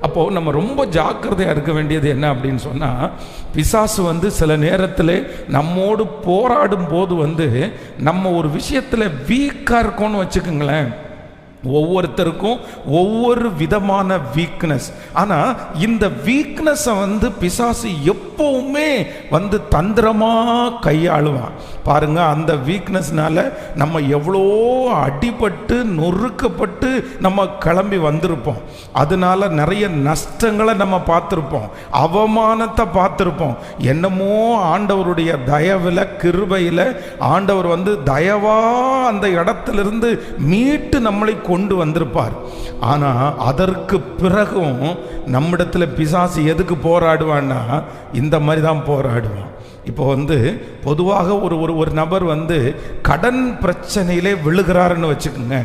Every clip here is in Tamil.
அப்போது நம்ம ரொம்ப ஜாக்கிரதையாக இருக்க வேண்டியது என்ன அப்படின்னு சொன்னால் பிசாசு வந்து சில நேரத்தில் நம்மோடு போராடும் போது வந்து நம்ம ஒரு விஷயத்தில் வீக்காக இருக்கோம்னு வச்சுக்கோங்களேன். ஒவ்வொருத்தருக்கும் ஒவ்வொரு விதமான வீக்னஸ் ஆனால் இந்த வீக்னஸை வந்து பிசாசு எப்பவுமே வந்து தந்திரமாக கையாளுவான். பாருங்க அந்த வீக்னஸ்னால நம்ம எவ்வளோ அடிபட்டு நொறுக்கப்பட்டு நம்ம கிளம்பி வந்திருப்போம். அதனால நிறைய நஷ்டங்களை நம்ம பார்த்துருப்போம். அவமானத்தை பார்த்துருப்போம். என்னமோ ஆண்டவருடைய தயவில் கிருபையில் ஆண்டவர் வந்து தயவா அந்த இடத்துலேருந்து மீட்டு நம்மளை கொண்டு வந்திருப்பார். ஆனால் அதற்கு பிறகும் நம்மிடத்தில் பிசாசு எதுக்கு போராடுவான்னா இந்த இந்த மாதிரி தான் போராடுவான் இப்போ வந்து பொதுவாக ஒரு ஒரு ஒரு நபர் வந்து கடன் பிரச்சனையிலே விழுகிறாருன்னு வச்சுக்கோங்க.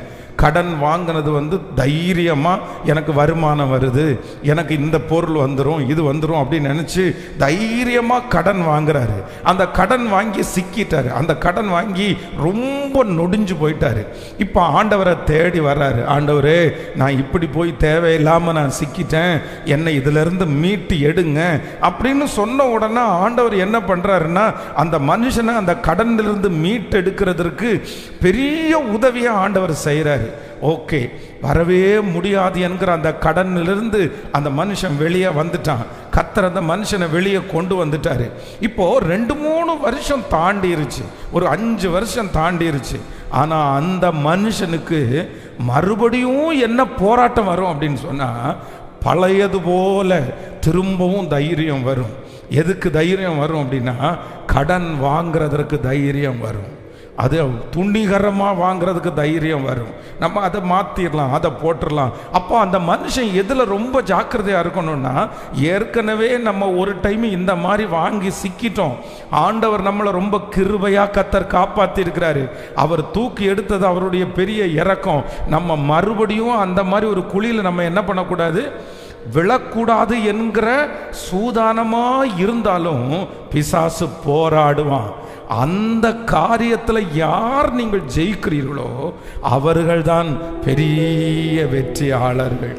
கடன் வாங்கினது வந்து தைரியமாக எனக்கு வருமானம் வருது எனக்கு இந்த பொருள் வந்துடும் இது வந்துடும் அப்படின்னு நினச்சி தைரியமாக கடன் வாங்குறாரு. அந்த கடன் வாங்கி சிக்கிட்டாரு. அந்த கடன் வாங்கி ரொம்ப நொடிஞ்சு போயிட்டாரு. இப்போ ஆண்டவரை தேடி வர்றாரு. ஆண்டவரே நான் இப்படி போய் தேவையில்லாமல் நான் சிக்கிட்டேன். என்னை இதிலிருந்து மீட்டு எடுங்க அப்படின்னு சொன்ன உடனே ஆண்டவர் என்ன பண்ணுறாருன்னா அந்த மனுஷனை அந்த கடனிலிருந்து மீட்டு எடுக்கிறதுக்கு பெரிய உதவியாக ஆண்டவர் செய்கிறாரு ஓகே வரவே முடியாது என்கிற அந்த கடனிலிருந்து அந்த மனுஷன் வெளியே வந்துட்டான். கத்தர் அந்த மனுஷனை வெளியே கொண்டு வந்துட்டாரு. இப்போ ரெண்டு மூணு வருஷம் தாண்டிருச்சு. ஒரு அஞ்சு வருஷம் தாண்டிருச்சு. ஆனால் அந்த மனுஷனுக்கு மறுபடியும் என்ன போராட்டம் வரும் அப்படின்னு சொன்னால் பழையது போல திரும்பவும் தைரியம் வரும். எதுக்கு தைரியம் வரும் அப்படின்னா கடன் வாங்குறதற்கு தைரியம் வரும். அது துணிகரமாக வாங்குறதுக்கு தைரியம் வரும். நம்ம அதை மாற்றிடலாம் அதை போட்டுடலாம் அப்போ அந்த மனுஷன் எதில் ரொம்ப ஜாக்கிரதையாக இருக்கணும்னா ஏற்கனவே நம்ம ஒரு டைம் இந்த மாதிரி வாங்கி சிக்கிட்டோம். ஆண்டவர் நம்மளை ரொம்ப கிருபையாக கத்தர் காப்பாற்றிருக்கிறாரு அவர் தூக்கி எடுத்தது அவருடைய பெரிய இறக்கம் நம்ம மறுபடியும் அந்த மாதிரி ஒரு குழியில் நம்ம என்ன பண்ணக்கூடாது? விழக்கூடாது என்கிற சூதானமாக இருந்தாலும் பிசாசு போராடுவான். அந்த காரியத்தில் யார் நீங்கள் ஜெயிக்கிறீர்களோ அவர்கள்தான் பெரிய வெற்றியாளர்கள்.